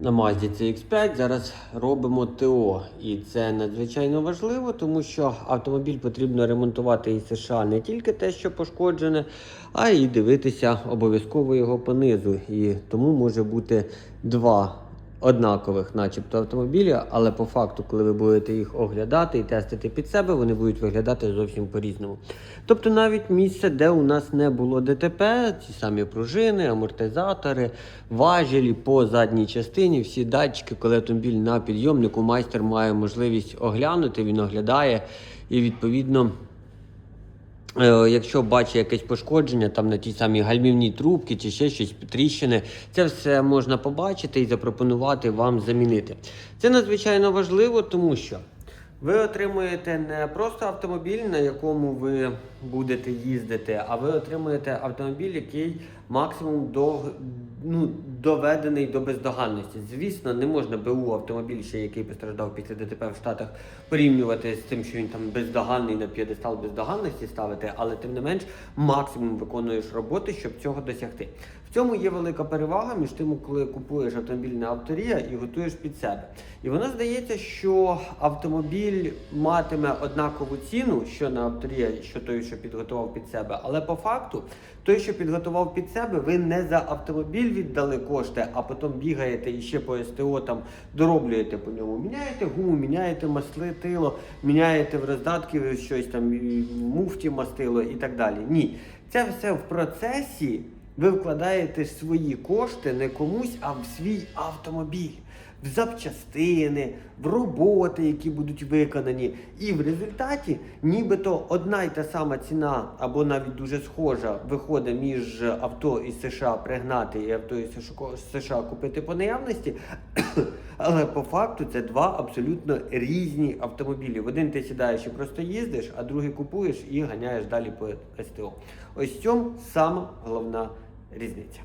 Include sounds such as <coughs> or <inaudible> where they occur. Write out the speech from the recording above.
на Mazda CX5 зараз робимо ТО. І це надзвичайно важливо, тому що автомобіль потрібно ремонтувати із США не тільки те, що пошкоджене, а й дивитися обов'язково його понизу. І тому може бути два однакових, начебто, автомобіля, але по факту, коли ви будете їх оглядати і тестити під себе, вони будуть виглядати зовсім по-різному. Тобто навіть місце, де у нас не було ДТП, ці самі пружини, амортизатори, важелі по задній частині, всі датчики, коли автомобіль на підйомнику, майстер має можливість оглянути, він оглядає і відповідно. Е, Якщо бачить якесь пошкодження там на тій самій гальмівній трубці чи ще щось тріщини, це все можна побачити і запропонувати вам замінити. Це надзвичайно важливо, тому що ви отримуєте не просто автомобіль, на якому ви будете їздити, а ви отримуєте автомобіль, який максимум до, ну, доведений до бездоганності. Звісно, не можна БУ автомобіль, ще який постраждав після ДТП в Штатах, порівнювати з тим, що він там бездоганний на п'єдестал бездоганності ставити, але тим не менш максимум виконуєш роботи, щоб цього досягти. В цьому є велика перевага між тим, коли купуєш автомобіль на авторія і готуєш під себе. І воно здається, що автомобіль матиме однакову ціну, що на авторія, що той, що підготував під себе. Але по факту, той, що підготував під себе, ви не за автомобіль віддали кошти, а потім бігаєте і ще по СТО там дороблюєте по ньому. Міняєте гуму, міняєте масли тило, міняєте в роздатки щось там, в муфті мастило і так далі. Ні, це все в процесі. Ви вкладаєте свої кошти не комусь, а в свій автомобіль, в запчастини, в роботи, які будуть виконані. І в результаті, нібито одна й та сама ціна, або навіть дуже схожа, виходить між авто із США пригнати і авто із США купити по наявності. <coughs> Але по факту це два абсолютно різні автомобілі. В один ти сідаєш і просто їздиш, а другий купуєш і ганяєш далі по СТО. Ось в цьому сама головна різниця.